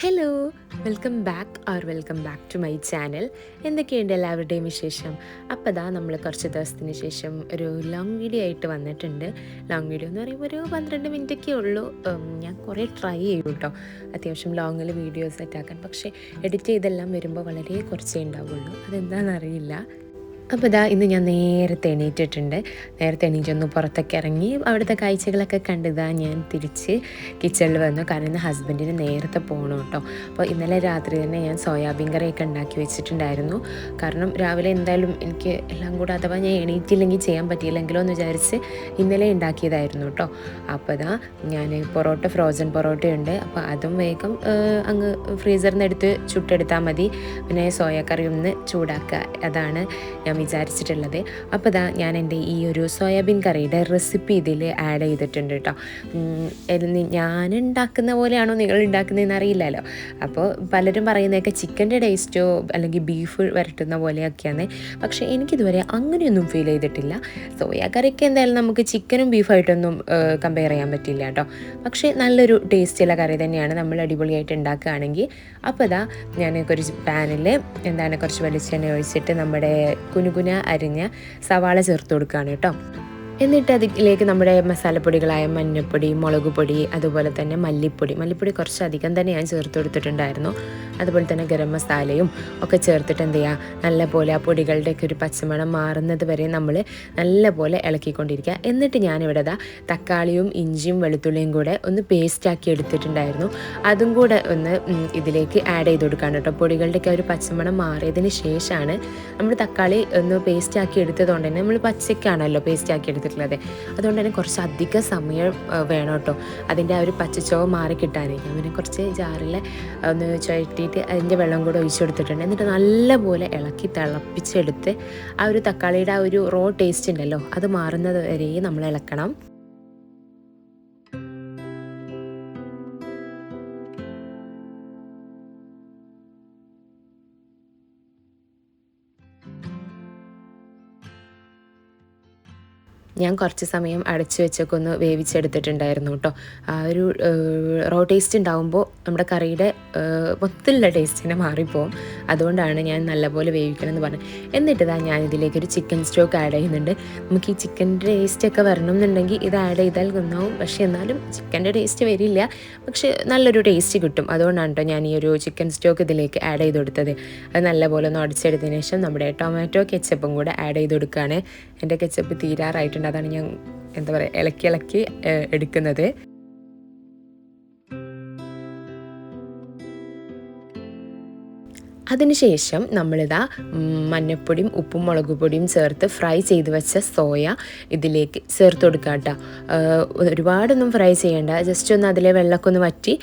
Hello welcome back or welcome back to my channel എന്തൊക്കെയുണ്ട് എല്ലാവരുടെയും വിശേഷം? അപ്പോൾ ദാ നമ്മൾ കുറച്ച് ദിവസത്തിന് ശേഷം ഒരു ലോങ് വീഡിയോ ആയിട്ട് വന്നിട്ടുണ്ട്. ലോങ് വീഡിയോ എന്ന് പറയുമ്പോൾ ഒരു പന്ത്രണ്ട് മിനിറ്റൊക്കെ ഉള്ളൂ. ഞാൻ കുറേ ട്രൈ ചെയ്യും കേട്ടോ അത്യാവശ്യം ലോങ്ങിൽ വീഡിയോ സെറ്റാക്കാൻ പക്ഷേ എഡിറ്റ് ചെയ്തെല്ലാം വരുമ്പോൾ വളരെ കുറച്ചേ ഉണ്ടാവുള്ളൂ. അതെന്താണെന്നറിയില്ല അപ്പോൾ ഇതാ ഇന്ന് ഞാൻ നേരത്തെ എണീറ്റിട്ടുണ്ട്. നേരത്തെ എണീറ്റൊന്ന് പുറത്തൊക്കെ ഇറങ്ങി അവിടുത്തെ കാഴ്ചകളൊക്കെ കണ്ടിതാ ഞാൻ തിരിച്ച് കിച്ചണിൽ വന്നു. കാരണം ഇന്ന് ഹസ്ബൻഡിന് നേരത്തെ പോകണം കേട്ടോ. അപ്പോൾ ഇന്നലെ രാത്രി തന്നെ ഞാൻ സോയാബീൻ കറിയൊക്കെ ഉണ്ടാക്കി വെച്ചിട്ടുണ്ടായിരുന്നു. കാരണം രാവിലെ എന്തായാലും എനിക്ക് എല്ലാം കൂടെ അഥവാ ഞാൻ എണീറ്റില്ലെങ്കിൽ ചെയ്യാൻ പറ്റിയില്ലെങ്കിലോ എന്ന് വിചാരിച്ച് ഇന്നലെ ഉണ്ടാക്കിയതായിരുന്നു കേട്ടോ. അപ്പോൾ ഇതാ ഞാൻ പൊറോട്ട ഫ്രോസൺ പൊറോട്ടയുണ്ട്. അപ്പോൾ അതും വേഗം അങ്ങ് ഫ്രീസറിൽ നിന്ന് എടുത്ത് ചുട്ടെടുത്താൽ മതി. പിന്നെ സോയാക്കറി ഒന്ന് ചൂടാക്കുക അതാണ് ഞാൻ വിചാരിച്ചിട്ടുള്ളത്. അപ്പോൾ ഇതാ ഞാൻ എന്റെ ഈ ഒരു സോയാബീൻ കറിയുടെ റെസിപ്പി ഇതിൽ ആഡ് ചെയ്തിട്ടുണ്ട് കേട്ടോ. ഞാൻ ഉണ്ടാക്കുന്ന പോലെയാണോ നിങ്ങൾ ഉണ്ടാക്കുന്നതെന്ന് അറിയില്ലല്ലോ. അപ്പോൾ പലരും പറയുന്നതൊക്കെ ചിക്കന്റെ ടേസ്റ്റോ അല്ലെങ്കിൽ ബീഫ് വരട്ടുന്ന പോലെയൊക്കെയാണ്. പക്ഷേ എനിക്കിതുവരെ അങ്ങനെയൊന്നും ഫീൽ ചെയ്തിട്ടില്ല. സോയാ കറിക്ക് എന്തായാലും നമുക്ക് ചിക്കനും ബീഫായിട്ടൊന്നും കമ്പയർ ചെയ്യാൻ പറ്റില്ല കേട്ടോ. പക്ഷേ നല്ലൊരു ടേസ്റ്റുള്ള കറി തന്നെയാണ് നമ്മൾ അടിപൊളിയായിട്ട് ഉണ്ടാക്കുകയാണെങ്കിൽ. അപ്പോൾ ഇതാ ഞാൻ കുറച്ച് പാനിൽ എന്താണ് കുറച്ച് വെളിച്ചെണ്ണ ഒഴിച്ചിട്ട് നമ്മുടെ കുനുകുന അരിഞ്ഞ സവാള ചേർത്ത് കൊടുക്കുകയാണ് കേട്ടോ. എന്നിട്ട് അതിലേക്ക് നമ്മുടെ മസാലപ്പൊടികളായ മഞ്ഞൾപ്പൊടി മുളക് പൊടി അതുപോലെ തന്നെ മല്ലിപ്പൊടി. മല്ലിപ്പൊടി കുറച്ച് അധികം തന്നെ ഞാൻ ചേർത്ത് കൊടുത്തിട്ടുണ്ടായിരുന്നു. അതുപോലെ തന്നെ ഗരം മസാലയും ഒക്കെ ചേർത്തിട്ട് എന്ത് ചെയ്യുക നല്ലപോലെ ആ പൊടികളുടെയൊക്കെ ഒരു പച്ചമണം മാറുന്നത് വരെ നമ്മൾ നല്ലപോലെ ഇളക്കിക്കൊണ്ടിരിക്കുക. എന്നിട്ട് ഞാനിവിടെ ഇതാ തക്കാളിയും ഇഞ്ചിയും വെളുത്തുള്ളിയും കൂടെ ഒന്ന് പേസ്റ്റാക്കി എടുത്തിട്ടുണ്ടായിരുന്നു. അതും കൂടെ ഒന്ന് ഇതിലേക്ക് ആഡ് ചെയ്ത് കൊടുക്കുകയാണ് കേട്ടോ. പൊടികളുടെയൊക്കെ ഒരു പച്ചമണം മാറിയതിന് ശേഷമാണ് നമ്മൾ തക്കാളി ഒന്ന് പേസ്റ്റാക്കി എടുത്തതുകൊണ്ട് തന്നെ നമ്മൾ പച്ചക്കാണല്ലോ പേസ്റ്റ് ആക്കി എടുത്തിട്ടുള്ളത് അതുകൊണ്ട് തന്നെ കുറച്ച് അധിക സമയം വേണം കേട്ടോ. അതിന്റെ ആ ഒരു പച്ചച്ചോവ് മാറി കിട്ടാനേ ഞാൻ പിന്നെ കുറച്ച് ജാറിൽ ഒന്ന് ചുഴറ്റിയിട്ട് അതിന്റെ വെള്ളം കൂടെ ഒഴിച്ചു കൊടുത്തിട്ടുണ്ട്. എന്നിട്ട് നല്ലപോലെ ഇളക്കി തിളപ്പിച്ചെടുത്ത് ആ ഒരു തക്കാളിയുടെ ആ ഒരു റോ ടേസ്റ്റ് ഉണ്ടല്ലോ അത് മാറുന്നത് വരെ നമ്മൾ ഇളക്കണം. ഞാൻ കുറച്ച് സമയം അടച്ചു വെച്ചൊക്കെ ഒന്ന് വേവിച്ചെടുത്തിട്ടുണ്ടായിരുന്നു കേട്ടോ. ആ ഒരു റോ ടേസ്റ്റ് ഉണ്ടാകുമ്പോൾ നമ്മുടെ കറിയുടെ മൊത്തമുള്ള ടേസ്റ്റിനെ മാറിപ്പോവും. അതുകൊണ്ടാണ് ഞാൻ നല്ലപോലെ വേവിക്കണം എന്ന് പറഞ്ഞത്. എന്നിട്ട് ഇതാ ഞാൻ ഇതിലേക്ക് ഒരു ചിക്കൻ സ്റ്റോക്ക് ആഡ് ചെയ്യുന്നുണ്ട്. നമുക്ക് ഈ ചിക്കന്റെ ടേസ്റ്റൊക്കെ വരണം എന്നുണ്ടെങ്കിൽ ഇത് ആഡ് ചെയ്താൽ നന്നാവും. പക്ഷേ എന്നാലും ചിക്കന്റെ ടേസ്റ്റ് വരില്ല. പക്ഷേ നല്ലൊരു ടേസ്റ്റ് കിട്ടും. അതുകൊണ്ടാണ് കേട്ടോ ഞാൻ ഈ ഒരു ചിക്കൻ സ്റ്റോക്ക് ഇതിലേക്ക് ആഡ് ചെയ്ത് കൊടുത്തത്. അത് നല്ലപോലെ ഒന്ന് അടിച്ചെടുത്തതിന് ശേഷം നമ്മുടെ ടൊമാറ്റോ കെച്ചപ്പും കൂടെ ആഡ് ചെയ്ത് കൊടുക്കുകയാണ് എന്റെ കെച്ചപ്പ് തീരാറായിട്ടുണ്ട്. അതാണ് ഞാൻ എന്താ പറയുക ഇളക്കി ഇളക്കി എടുക്കുന്നത്. അതിനുശേഷം നമ്മളിതാ മഞ്ഞപ്പൊടിയും ഉപ്പും മുളക് പൊടിയും ചേർത്ത് ഫ്രൈ ചെയ്ത് വെച്ച സോയ ഇതിലേക്ക് ചേർത്ത് കൊടുക്കുക കേട്ടോ. ഒരുപാടൊന്നും ഫ്രൈ ചെയ്യേണ്ട. ജസ്റ്റ് ഒന്ന് അതിലെ വെള്ളമൊക്കെ ഒന്ന് വറ്റി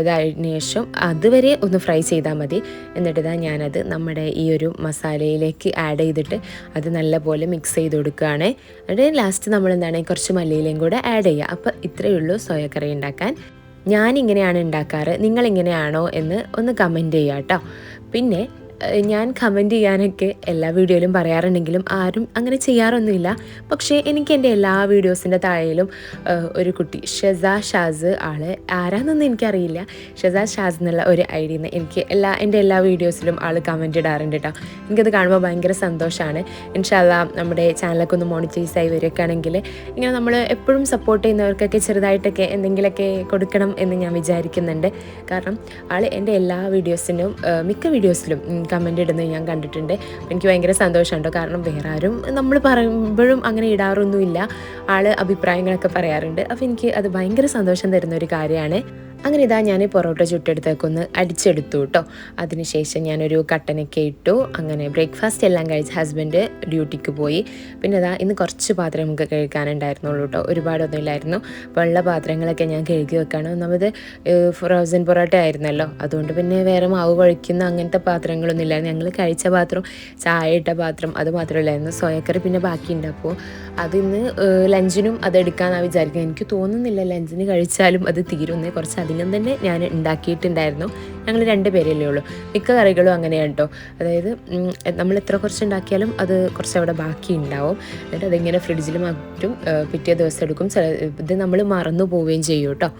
ഇതായതിനു ശേഷം അതുവരെ ഒന്ന് ഫ്രൈ ചെയ്താൽ മതി. എന്നിട്ട് ഇതാ ഞാനത് നമ്മുടെ ഈ ഒരു മസാലയിലേക്ക് ആഡ് ചെയ്തിട്ട് അത് നല്ലപോലെ മിക്സ് ചെയ്ത് കൊടുക്കുകയാണ്. എന്നിട്ട് ലാസ്റ്റ് നമ്മൾ എന്താണ് കുറച്ച് മല്ലിയിലയും കൂടെ ആഡ് ചെയ്യുക. അപ്പോൾ ഇത്രയേ ഉള്ളൂ സോയ കറി ഉണ്ടാക്കാൻ. ഞാനിങ്ങനെയാണ് ഉണ്ടാക്കാറ്. നിങ്ങളിങ്ങനെയാണോ എന്ന് ഒന്ന് കമന്റ് ചെയ്യുക കേട്ടോ. പിന്നെ ഞാൻ കമന്റ് ചെയ്യാനൊക്കെ എല്ലാ വീഡിയോയിലും പറയാറുണ്ടെങ്കിലും ആരും അങ്ങനെ ചെയ്യാറൊന്നുമില്ല. പക്ഷേ എനിക്ക് എന്റെ എല്ലാ വീഡിയോസിന്റെ താഴെയിലും ഒരു കുട്ടി ഷെസ ഷാസ് ആൾ ആരാന്നൊന്നും എനിക്കറിയില്ല. ഷെസ ഷാസ് എന്നുള്ള ഒരു ഐ നിന്ന് എനിക്ക് എല്ലാ എന്റെ എല്ലാ വീഡിയോസിലും ആൾ കമന്റ് ഇടാറുണ്ട് കേട്ടോ എനിക്കത് കാണുമ്പോൾ ഭയങ്കര സന്തോഷമാണ് ഇൻഷാല്ല നമ്മുടെ ചാനലൊക്കെ ഒന്ന് മോണിറ്റൈസ് ആയി വരികയൊക്കെ ആണെങ്കിൽ ഇങ്ങനെ നമ്മൾ എപ്പോഴും സപ്പോർട്ട് ചെയ്യുന്നവർക്കൊക്കെ ചെറുതായിട്ടൊക്കെ എന്തെങ്കിലുമൊക്കെ കൊടുക്കണം എന്ന് ഞാൻ വിചാരിക്കുന്നുണ്ട്. കാരണം ആൾ എന്റെ എല്ലാ വീഡിയോസിനും മിക്ക വീഡിയോസിലും കമന്റ് ഇടുന്നത് ഞാൻ കണ്ടിട്ടുണ്ട്. എനിക്ക് ഭയങ്കര സന്തോഷമാണ് കാരണം വേറെ ആരും നമ്മൾ പറയുമ്പോഴും അങ്ങനെ ഇടാറൊന്നുമില്ല. ആൾ അഭിപ്രായങ്ങളൊക്കെ പറയാറുണ്ട്. അപ്പോൾ എനിക്ക് അത് ഭയങ്കര സന്തോഷം തരുന്ന ഒരു കാര്യമാണ്. അങ്ങനെ ഇതാ ഞാൻ പൊറോട്ട ചുട്ടെടുത്തേക്കൊന്ന് അടിച്ചെടുത്തു കേട്ടോ അതിനുശേഷം ഞാനൊരു കട്ടനൊക്കെ ഇട്ടു. അങ്ങനെ ബ്രേക്ക്ഫാസ്റ്റ് എല്ലാം കഴിച്ച് ഹസ്ബൻഡ് ഡ്യൂട്ടിക്ക് പോയി. പിന്നെ അതാ ഇന്ന് കുറച്ച് പാത്രം നമുക്ക് കഴുകാനുണ്ടായിരുന്നുള്ളൂ കേട്ടോ ഒരുപാടൊന്നും ഇല്ലായിരുന്നു. വെള്ള പാത്രങ്ങളൊക്കെ ഞാൻ കഴുകി വെക്കാണ്. ഒന്നാമത് ഫ്രോസൺ പൊറോട്ട ആയിരുന്നല്ലോ. അതുകൊണ്ട് പിന്നെ വേറെ മാവ് കുഴയ്ക്കുന്ന അങ്ങനത്തെ പാത്രങ്ങളൊന്നും ഇല്ലായിരുന്നു. ഞങ്ങൾ കഴിച്ച പാത്രം ചായ ഇട്ട പാത്രം അത് മാത്രമല്ലായിരുന്നു സോയക്കറി പിന്നെ ബാക്കിയുണ്ട്. അപ്പോൾ അതിന്ന് ലഞ്ചിനും അത് എടുക്കാമെന്നാണ് വിചാരിക്കുന്നത് എനിക്ക് തോന്നുന്നില്ല ലഞ്ചിന് കഴിച്ചാലും അത് തീരുന്നേ. കുറച്ച് അധികം തന്നെ ഞാൻ ഉണ്ടാക്കിയിട്ടുണ്ടായിരുന്നു. ഞങ്ങൾ രണ്ട് പേരല്ലേ ഉള്ളൂ. മിക്ക കറികളും അങ്ങനെയാണ് കേട്ടോ അതായത് നമ്മൾ എത്ര കുറച്ച് ഉണ്ടാക്കിയാലും അത് കുറച്ച് അവിടെ ബാക്കി ഉണ്ടാവും. എന്നിട്ട് അതിങ്ങനെ ഫ്രിഡ്ജിൽ മാറ്റും പിറ്റേ ദിവസം എടുക്കും. ഇത് നമ്മൾ മറന്നു പോവുകയും ചെയ്യും കേട്ടോ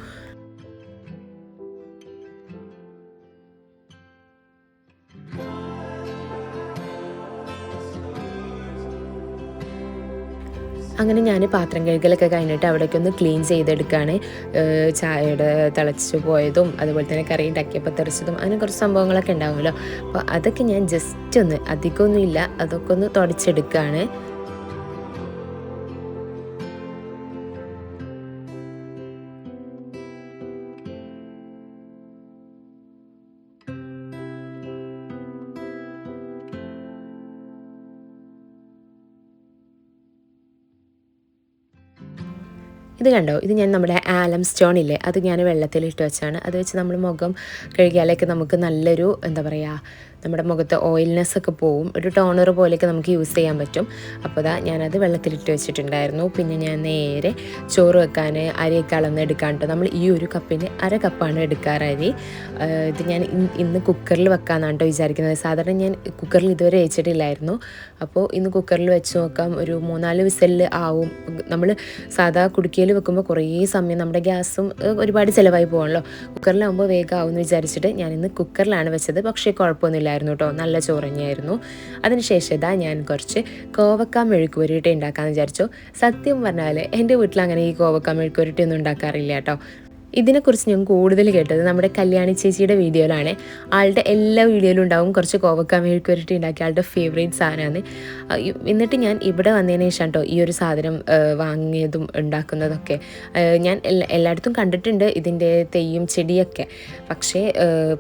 അങ്ങനെ ഞാൻ പാത്രം കഴുകലൊക്കെ കഴിഞ്ഞിട്ട് അവിടേക്ക് ഒന്ന് ക്ലീൻ ചെയ്തെടുക്കുകയാണ് ചായയുടെ തിളച്ച് പോയതും അതുപോലെ തന്നെ കറി ഉണ്ടാക്കിയപ്പോൾ തെറിച്ചതും അങ്ങനെ കുറച്ച് സംഭവങ്ങളൊക്കെ ഉണ്ടാവുമല്ലോ. അപ്പോൾ അതൊക്കെ ഞാൻ ജസ്റ്റ് ഒന്ന് അധികമൊന്നുമില്ല അതൊക്കെ ഒന്ന് തുടച്ചെടുക്കുകയാണ് ഇത് കണ്ടോ? ഇത് ഞാൻ നമ്മുടെ ആലം സ്റ്റോൺ ഇല്ലേ? അത് ഞാൻ വെള്ളത്തിൽ ഇട്ട് വെച്ചാണ്. അത് വെച്ച് നമ്മൾ മുഖം കഴുകിയാലേക്ക് നമുക്ക് നല്ലൊരു എന്താ പറയുക നമ്മുടെ മുഖത്ത് ഓയിൽനെസ് ഒക്കെ പോവും. ഒരു ടോണർ പോലെയൊക്കെ നമുക്ക് യൂസ് ചെയ്യാൻ പറ്റും. അപ്പോൾ ഇതാ ഞാനത് വെള്ളത്തിലിട്ട് വെച്ചിട്ടുണ്ടായിരുന്നു. പിന്നെ ഞാൻ നേരെ ചോറ് വെക്കാൻ അരിയൊക്കെ അളന്ന് എടുക്കാൻ കേട്ടോ നമ്മൾ ഈ ഒരു കപ്പിന് അര കപ്പാണ് എടുക്കാറ് അരി. ഇത് ഞാൻ ഇന്ന് കുക്കറിൽ വെക്കാമെന്നാണ് കേട്ടോ വിചാരിക്കുന്നത്. സാധാരണ ഞാൻ കുക്കറിൽ ഇതുവരെ വെച്ചിട്ടില്ലായിരുന്നു. അപ്പോൾ ഇന്ന് കുക്കറിൽ വെച്ച് നോക്കാം. ഒരു മൂന്നാൽ വിസലിൽ ആവും. നമ്മൾ സാധാ കുടുക്കിയിൽ വെക്കുമ്പോൾ കുറേ സമയം നമ്മുടെ ഗ്യാസും ഒരുപാട് ചിലവായി പോകണല്ലോ കുക്കറിലാവുമ്പോൾ വേഗം ആവും എന്ന് വിചാരിച്ചിട്ട് ഞാൻ ഇന്ന് കുക്കറിലാണ് വെച്ചത്. പക്ഷേ കുഴപ്പമൊന്നുമില്ലായിരുന്നു കേട്ടോ. നല്ല ചോറഞ്ഞായിരുന്നു. തന്നെയായിരുന്നു അതിനുശേഷം ഇതാ ഞാൻ കുറച്ച് കോവക്ക മെഴുക്കുപുരട്ടി ഉണ്ടാക്കാമെന്ന് വിചാരിച്ചു. സത്യം പറഞ്ഞാൽ എന്റെ വീട്ടിൽ അങ്ങനെ ഈ കോവക്ക മെഴുക്കുപുരട്ടി ഒന്നും ഉണ്ടാക്കാറില്ല കേട്ടോ. ഇതിനെക്കുറിച്ച് ഞാൻ കൂടുതൽ കേട്ടത് നമ്മുടെ കല്യാണി ചേച്ചിയുടെ വീഡിയോയിലാണ്. ആളുടെ എല്ലാ വീഡിയോയിലും ഉണ്ടാവും. കുറച്ച് കോവക്ക മെഴുക്കുവരട്ടി ഉണ്ടാക്കിയ ആളുടെ ഫേവറേറ്റ് സാധനമാണ്. എന്നിട്ട് ഞാൻ ഇവിടെ വന്നതിന് ശേഷം കേട്ടോ ഈ ഒരു സാധനം വാങ്ങിയതും ഉണ്ടാക്കുന്നതൊക്കെ. ഞാൻ എല്ലാ എല്ലായിടത്തും കണ്ടിട്ടുണ്ട് ഇതിന്റെ തെയ്യും ചെടിയൊക്കെ. പക്ഷേ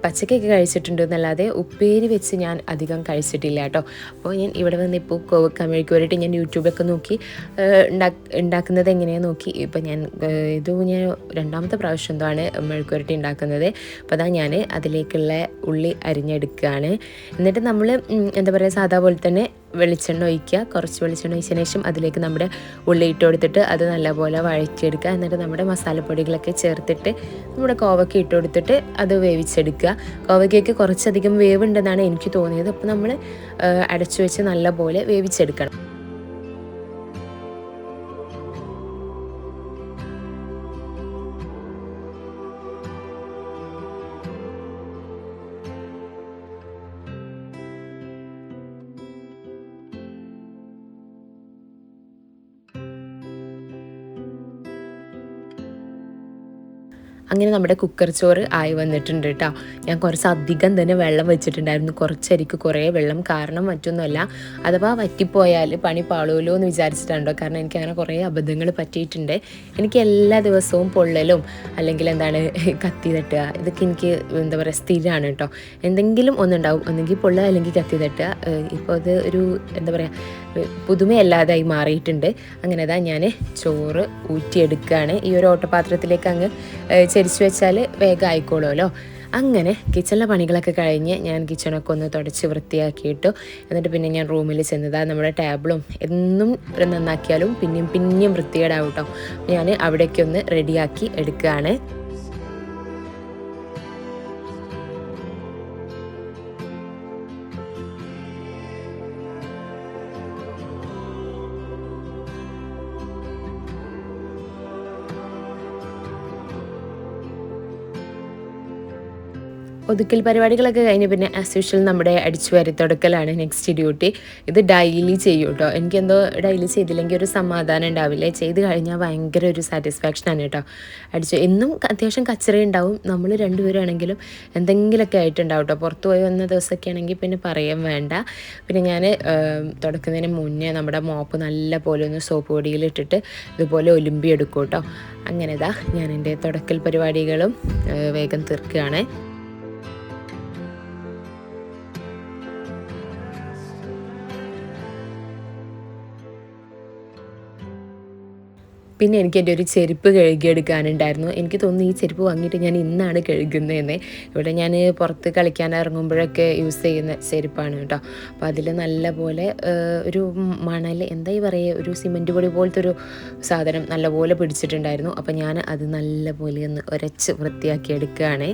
പച്ചക്കൊക്കെ കഴിച്ചിട്ടുണ്ട് എന്നല്ലാതെ ഉപ്പേരി വെച്ച് ഞാൻ അധികം കഴിച്ചിട്ടില്ല കേട്ടോ. അപ്പോൾ ഞാൻ ഇവിടെ വന്ന് ഇപ്പോൾ കോവക്ക മെഴുക്കുവരട്ടി ഞാൻ യൂട്യൂബൊക്കെ നോക്കി ഉണ്ടാക്കുന്നത് എങ്ങനെയാണെന്ന് നോക്കി. ഇപ്പോൾ ഞാൻ ഇത് ഞാൻ രണ്ടാമത്തെ പ്രാവശ്യം എന്താണ് മെഴുക്കുരട്ടി ഉണ്ടാക്കുന്നത്. അപ്പോൾ അതാ ഞാൻ അതിലേക്കുള്ള ഉള്ളി അരിഞ്ഞെടുക്കുകയാണ്. എന്നിട്ട് നമ്മൾ എന്താ പറയുക സാധാ പോലെ തന്നെ വെളിച്ചെണ്ണ ഒഴിക്കുക. കുറച്ച് വെളിച്ചെണ്ണ ഒഴിച്ചതിന് ശേഷം അതിലേക്ക് നമ്മുടെ ഉള്ളി ഇട്ട് കൊടുത്തിട്ട് അത് നല്ലപോലെ വഴറ്റിയെടുക്കുക. എന്നിട്ട് നമ്മുടെ മസാലപ്പൊടികളൊക്കെ ചേർത്തിട്ട് നമ്മുടെ കോവയ്ക്ക് ഇട്ട് കൊടുത്തിട്ട് അത് വേവിച്ചെടുക്കുക. കോവയ്ക്കൊക്കെ കുറച്ചധികം വേവുണ്ടെന്നാണ് എനിക്ക് തോന്നിയത്. അപ്പോൾ നമ്മൾ അടച്ചു വെച്ച് നല്ലപോലെ വേവിച്ചെടുക്കണം. അങ്ങനെ നമ്മുടെ കുക്കർ ചോറ് ആയി വന്നിട്ടുണ്ട് കേട്ടോ ഞാൻ കുറച്ച് അധികം തന്നെ വെള്ളം വെച്ചിട്ടുണ്ടായിരുന്നു. കുറച്ചരിക്ക് കുറേ വെള്ളം. കാരണം മറ്റൊന്നുമല്ല അഥവാ വറ്റിപ്പോയാൽ പണി പാളുമല്ലോ എന്ന് വിചാരിച്ചിട്ടുണ്ടോ കാരണം എനിക്ക് അങ്ങനെ കുറേ അബദ്ധങ്ങൾ പറ്റിയിട്ടുണ്ട്. എനിക്ക് എല്ലാ ദിവസവും പൊള്ളലും അല്ലെങ്കിൽ എന്താണ് കത്തി തട്ടുക ഇതൊക്കെ എനിക്ക് എന്താ പറയുക സ്ഥിരമാണ് കേട്ടോ എന്തെങ്കിലും ഒന്നുണ്ടാവും. ഒന്നെങ്കിൽ പൊള്ളുക അല്ലെങ്കിൽ കത്തി തട്ടുക. ഇപ്പോൾ അത് ഒരു എന്താ പറയുക പുതുമയല്ലാതായി മാറിയിട്ടുണ്ട്. അങ്ങനെ അതാ ഞാൻ ചോറ് ഊറ്റിയെടുക്കുകയാണ് ഈ ഒരു ഓട്ടപാത്രത്തിലേക്ക് അങ്ങ് ഏഹ് ചരിച്ചു വെച്ചാൽ വേഗം ആയിക്കോളുമല്ലോ. അങ്ങനെ കിച്ചണിലെ പണികളൊക്കെ കഴിഞ്ഞ് ഞാൻ കിച്ചണൊക്കെ ഒന്ന് തുടച്ച് വൃത്തിയാക്കിയിട്ടു. എന്നിട്ട് പിന്നെ ഞാൻ റൂമിൽ ചെന്നതാ നമ്മുടെ ടേബിളും എന്നും നന്നാക്കിയാലും പിന്നെയും പിന്നെയും വൃത്തികേടാവും കേട്ടോ ഞാൻ അവിടേക്കൊന്ന് റെഡിയാക്കി എടുക്കുകയാണ്. ഒതുക്കൽ പരിപാടികളൊക്കെ കഴിഞ്ഞ് പിന്നെ ആസ് യൂഷ്വൽ നമ്മുടെ അടിച്ചു വാരി തുടക്കലാണ് നെക്സ്റ്റ് ഡ്യൂട്ടി ഇത് ഡെയിലി ചെയ്യും കേട്ടോ എനിക്കെന്തോ ഡെയിലി ചെയ്തില്ലെങ്കിൽ ഒരു സമാധാനം ഉണ്ടാവില്ല. ചെയ്ത് കഴിഞ്ഞാൽ ഭയങ്കര ഒരു സാറ്റിസ്ഫാക്ഷനാണ് കേട്ടോ അടിച്ചു എന്നും അത്യാവശ്യം കച്ചറ ഉണ്ടാവും. നമ്മൾ രണ്ടുപേരാണെങ്കിലും എന്തെങ്കിലുമൊക്കെ ആയിട്ടുണ്ടാവും കേട്ടോ പുറത്ത് പോയി വന്ന ദിവസമൊക്കെ ആണെങ്കിൽ പിന്നെ പറയാൻ വേണ്ട. പിന്നെ ഞാൻ തുടക്കുന്നതിന് മുന്നേ നമ്മുടെ മോപ്പ് നല്ല പോലെ ഒന്ന് സോപ്പ് പൊടിയിലിട്ടിട്ട് ഇതുപോലെ ഒലുമ്പി എടുക്കും കേട്ടോ അങ്ങനെ ഇതാ ഞാൻ എന്റെ തുടക്കൽ പരിപാടികളും വേഗം തീർക്കുകയാണ്. പിന്നെ എനിക്ക് എന്റെ ഒരു ചെരുപ്പ് കഴുകിയെടുക്കാനുണ്ടായിരുന്നു. എനിക്ക് തോന്നുന്നു ഈ ചെരുപ്പ് വാങ്ങിയിട്ട് ഞാൻ ഇന്നാണ് കഴുകുന്നതെന്ന്. ഇവിടെ ഞാൻ പുറത്ത് കളിക്കാൻ ഇറങ്ങുമ്പോഴൊക്കെ യൂസ് ചെയ്യുന്ന ചെരുപ്പാണ് കേട്ടോ. അപ്പോൾ അതിൽ നല്ലപോലെ ഒരു മണൽ എന്തായി പറയുക ഒരു സിമെന്റ് പൊടി പോലത്തെ ഒരു സാധനം നല്ലപോലെ പിടിച്ചിട്ടുണ്ടായിരുന്നു. അപ്പോൾ ഞാൻ അത് നല്ലപോലെ ഒന്ന് ഉരച്ച് വൃത്തിയാക്കി എടുക്കുകയാണ്.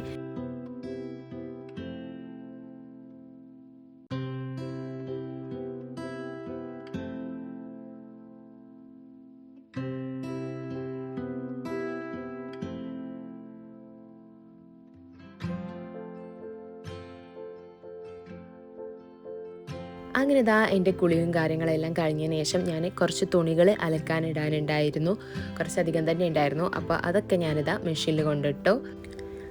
അങ്ങനെ ഇതാ എന്റെ കുളിയും കാര്യങ്ങളെല്ലാം കഴിഞ്ഞതിന് ശേഷം ഞാൻ കുറച്ച് തുണികൾ അലക്കാനിടാനുണ്ടായിരുന്നു. കുറച്ചധികം തന്നെ ഉണ്ടായിരുന്നു. അപ്പോൾ അതൊക്കെ ഞാനിതാ മെഷീനിൽ കൊണ്ടിട്ടു.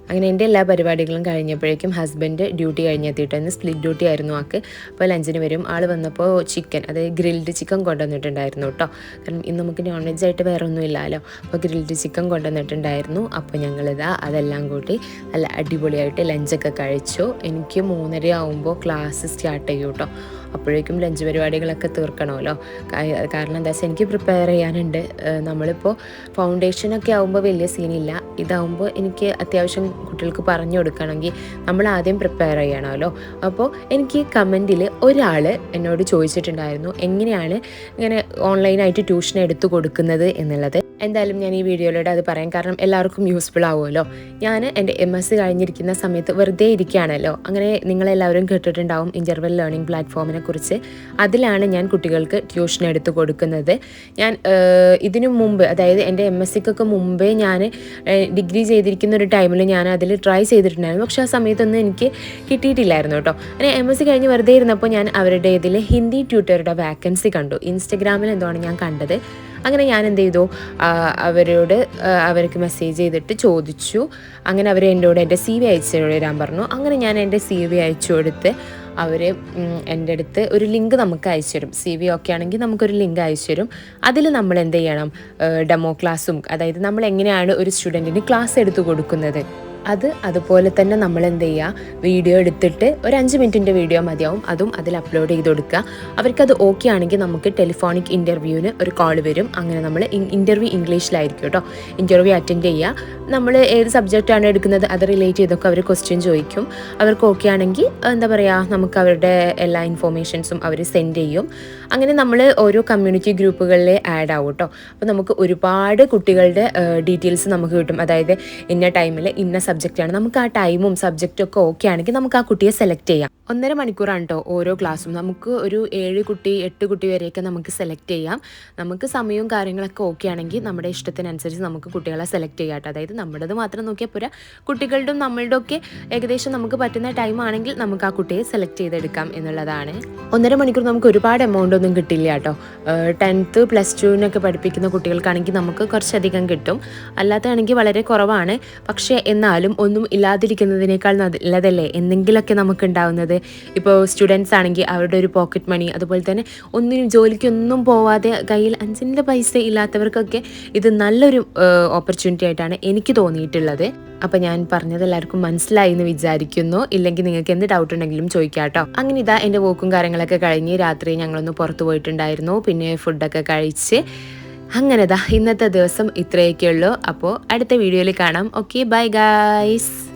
അങ്ങനെ എന്റെ എല്ലാ പരിപാടികളും കഴിഞ്ഞപ്പോഴേക്കും ഹസ്ബൻഡ് ഡ്യൂട്ടി കഴിഞ്ഞെത്തിയിട്ടായിരുന്നു. സ്പ്ലിറ്റ് ഡ്യൂട്ടി ആയിരുന്നു ആക്ക് അപ്പോൾ ലഞ്ചിന് വരും. ആൾ വന്നപ്പോൾ ചിക്കൻ അതായത് ഗ്രിൽഡ് ചിക്കൻ കൊണ്ടുവന്നിട്ടുണ്ടായിരുന്നു കേട്ടോ. കാരണം ഇന്ന് നമുക്ക് നോൺ വെജ് ആയിട്ട് വേറെ ഒന്നും ഇല്ലല്ലോ. അപ്പോൾ ഗ്രിൽഡ് ചിക്കൻ കൊണ്ടുവന്നിട്ടുണ്ടായിരുന്നു. അപ്പോൾ ഞങ്ങളിതാ അതെല്ലാം കൂട്ടി നല്ല അടിപൊളിയായിട്ട് ലഞ്ചൊക്കെ കഴിച്ചു. എനിക്ക് മൂന്നര ആകുമ്പോൾ ക്ലാസ് സ്റ്റാർട്ട് ചെയ്യും കേട്ടോ. അപ്പോഴേക്കും ലഞ്ച് പരിപാടികളൊക്കെ തീർക്കണമല്ലോ. കാരണം എന്താ വെച്ചാൽ എനിക്ക് പ്രിപ്പയർ ചെയ്യാനുണ്ട്. നമ്മളിപ്പോൾ ഫൗണ്ടേഷനൊക്കെ ആകുമ്പോൾ വലിയ സീനില്ല ഇതാവുമ്പോൾ എനിക്ക് അത്യാവശ്യം കുട്ടികൾക്ക് പറഞ്ഞു കൊടുക്കണമെങ്കിൽ നമ്മൾ ആദ്യം പ്രിപ്പയർ ചെയ്യണമല്ലോ. അപ്പോൾ എനിക്ക് കമന്റിൽ ഒരാൾ എന്നോട് ചോദിച്ചിട്ടുണ്ടായിരുന്നു. എങ്ങനെയാണ് ഇങ്ങനെ ഓൺലൈനായിട്ട് ട്യൂഷൻ എടുത്തു കൊടുക്കുന്നത് എന്നുള്ളത്? എന്തായാലും ഞാൻ ഈ വീഡിയോയിലൂടെ അത് പറയാം. കാരണം എല്ലാവർക്കും യൂസ്ഫുൾ ആവുമല്ലോ. ഞാൻ എന്റെ എം എസ് കഴിഞ്ഞിരിക്കുന്ന സമയത്ത് വെറുതെ ഇരിക്കുകയാണല്ലോ. അങ്ങനെ നിങ്ങളെല്ലാവരും കേട്ടിട്ടുണ്ടാവും ഇന്റർവെൽ ലേണിംഗ് പ്ലാറ്റ്ഫോമിനെ കുറിച്ച്. അതിലാണ് ഞാൻ കുട്ടികൾക്ക് ട്യൂഷൻ എടുത്തു കൊടുക്കുന്നത്. ഞാൻ ഇതിനു മുമ്പ് അതായത് എന്റെ എം എസ് സിക്കൊക്കെ മുമ്പേ ഞാൻ ഡിഗ്രി ചെയ്തിരിക്കുന്ന ഒരു ടൈമിൽ ഞാൻ അതിൽ ട്രൈ ചെയ്തിട്ടുണ്ടായിരുന്നു. പക്ഷേ ആ സമയത്തൊന്നും എനിക്ക് കിട്ടിയിട്ടില്ലായിരുന്നു കേട്ടോ. അങ്ങനെ എം എസ് സി കഴിഞ്ഞ് വെറുതെ ഇരുന്നപ്പോൾ ഞാൻ അവരുടെ ഇതിൽ ഹിന്ദി ട്യൂട്ടറുടെ വാക്കൻസി കണ്ടു. ഇൻസ്റ്റഗ്രാമിൽ എന്താണ് ഞാൻ കണ്ടത്? അങ്ങനെ ഞാൻ എന്ത് ചെയ്തു? അവരോട് അവർക്ക് മെസ്സേജ് ചെയ്തിട്ട് ചോദിച്ചു. അങ്ങനെ അവർ എന്നോട് എന്റെ സി വി അയച്ചു തരാൻ പറഞ്ഞു. അങ്ങനെ ഞാൻ എന്റെ സി വി അയച്ചു കൊടുത്ത് അവർ എന്റെ അടുത്ത് ഒരു ലിങ്ക് നമുക്ക് അയച്ചു തരും. സി വി ഒക്കെ ആണെങ്കിൽ നമുക്കൊരു ലിങ്ക് അയച്ചു തരും. അതിൽ നമ്മൾ എന്ത് ചെയ്യണം? ഡെമോ ക്ലാസ്സും അതായത് നമ്മൾ എങ്ങനെയാണ് ഒരു സ്റ്റുഡന്റിന് ക്ലാസ് എടുത്തു കൊടുക്കുന്നത്? അത് അതുപോലെ തന്നെ നമ്മൾ എന്ത് ചെയ്യുക? വീഡിയോ എടുത്തിട്ട് ഒരു അഞ്ച് മിനിറ്റിന്റെ വീഡിയോ മതിയാവും. അതും അതിൽ അപ്ലോഡ് ചെയ്ത് കൊടുക്കുക. അവർക്കത് ഓക്കെ ആണെങ്കിൽ നമുക്ക് ടെലിഫോണിക് ഇന്റർവ്യൂവിന് ഒരു കോൾ വരും. അങ്ങനെ നമ്മൾ ഇന്റർവ്യൂ ഇംഗ്ലീഷിലായിരിക്കും കേട്ടോ. ഇന്റർവ്യൂ അറ്റൻഡ് ചെയ്യുക. നമ്മൾ ഏത് സബ്ജക്റ്റാണ് എടുക്കുന്നത് അത് റിലേറ്റ് ചെയ്തൊക്കെ അവർ ക്വസ്റ്റ്യൻ ചോദിക്കും. അവർക്ക് ഓക്കെ ആണെങ്കിൽ എന്താ പറയുക നമുക്ക് അവരുടെ എല്ലാ ഇൻഫോർമേഷൻസും അവർ സെൻഡ് ചെയ്യും. അങ്ങനെ നമ്മൾ ഓരോ കമ്മ്യൂണിറ്റി ഗ്രൂപ്പുകളിൽ ആഡ് ആവും കേട്ടോ. അപ്പോൾ നമുക്ക് ഒരുപാട് കുട്ടികളുടെ ഡീറ്റെയിൽസ് നമുക്ക് കിട്ടും. അതായത് ഇന്ന ടൈമിൽ ഇന്ന സബ്ജക്റ്റാണ് നമുക്ക് ആ ടൈമും സബ്ജക്റ്റും ഒക്കെ ഓക്കെ ആണെങ്കിൽ നമുക്ക് ആ കുട്ടിയെ സെലക്ട് ചെയ്യാം. ഒന്നര മണിക്കൂറാണ് കേട്ടോ ഓരോ ക്ലാസ്സും. നമുക്ക് ഒരു ഏഴ് കുട്ടി എട്ട് കുട്ടി വരെയൊക്കെ നമുക്ക് സെലക്ട് ചെയ്യാം. നമുക്ക് സമയവും കാര്യങ്ങളൊക്കെ ഓക്കെ ആണെങ്കിൽ നമ്മുടെ ഇഷ്ടത്തിനനുസരിച്ച് നമുക്ക് കുട്ടികളെ സെലക്ട് ചെയ്യാം കേട്ടോ അതായത് നമ്മുടേത് മാത്രം നോക്കിയാൽ പോരാ. കുട്ടികളുടെയും നമ്മളുടെ ഒക്കെ ഏകദേശം നമുക്ക് പറ്റുന്ന ടൈം ആണെങ്കിൽ നമുക്ക് ആ കുട്ടിയെ സെലക്ട് ചെയ്തെടുക്കാം എന്നുള്ളതാണ്. ഒന്നര മണിക്കൂർ നമുക്ക് ഒരുപാട് എമൗണ്ട് ഒന്നും കിട്ടില്ല കേട്ടോ ടെൻത്ത് പ്ലസ് ടുവിനൊക്കെ പഠിപ്പിക്കുന്ന കുട്ടികൾക്കാണെങ്കിൽ നമുക്ക് കുറച്ചധികം കിട്ടും. അല്ലാത്തതാണെങ്കിൽ വളരെ കുറവാണ്. പക്ഷേ എന്നാലും ഒന്നും ഇല്ലാതിരിക്കുന്നതിനേക്കാൾ നല്ലതല്ലേ? എന്തെങ്കിലുമൊക്കെ നമുക്ക് ഉണ്ടാവുന്നത്. ഇപ്പോൾ സ്റ്റുഡൻസ് ആണെങ്കിൽ അവരുടെ ഒരു പോക്കറ്റ് മണി അതുപോലെ തന്നെ ഒന്നിനും ജോലിക്കൊന്നും പോവാതെ കയ്യിൽ അഞ്ചിന്റെ പൈസ ഇല്ലാത്തവർക്കൊക്കെ ഇത് നല്ലൊരു ഓപ്പർച്യൂണിറ്റി ആയിട്ടാണ് എനിക്ക് തോന്നിയിട്ടുള്ളത്. അപ്പം ഞാൻ പറഞ്ഞത് എല്ലാവർക്കും മനസ്സിലായി എന്ന് വിചാരിക്കുന്നു. ഇല്ലെങ്കിൽ നിങ്ങൾക്ക് എന്ത് ഡൗട്ട് ഉണ്ടെങ്കിലും ചോദിക്കാം കേട്ടോ. അങ്ങനെ ഇതാ എന്റെ വോക്കും കാര്യങ്ങളൊക്കെ കഴിഞ്ഞ് രാത്രി ഞങ്ങളൊന്ന് പുറത്തു പോയിട്ടുണ്ടായിരുന്നു. പിന്നെ ഫുഡൊക്കെ കഴിച്ച് അങ്ങനെതാ ഇന്നത്തെ ദിവസം ഇത്രയൊക്കെ ഉള്ളൂ അപ്പോൾ അടുത്ത വീഡിയോയിൽ കാണാം. Okay bye guys